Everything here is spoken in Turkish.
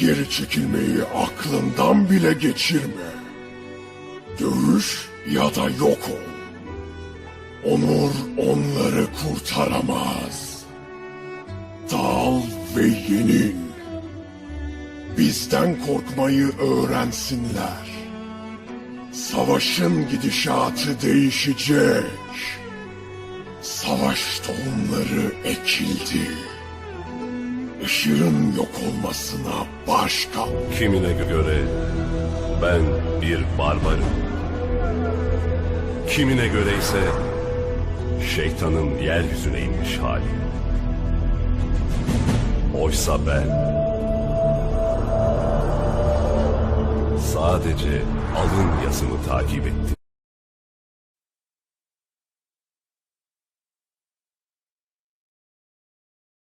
Geri çekilmeyi aklından bile geçirme. Dövüş ya da yok ol. Onur onları kurtaramaz. Dal ve yenil. Bizden korkmayı öğrensinler. Savaşın gidişatı değişecek. Savaş tohumları ekildi. Işığın yok olmasına baş kal. Kimine göre ben bir barbarım. Kimine göre ise şeytanın yeryüzüne inmiş hali. Oysa ben sadece alın yazımı takip ettim.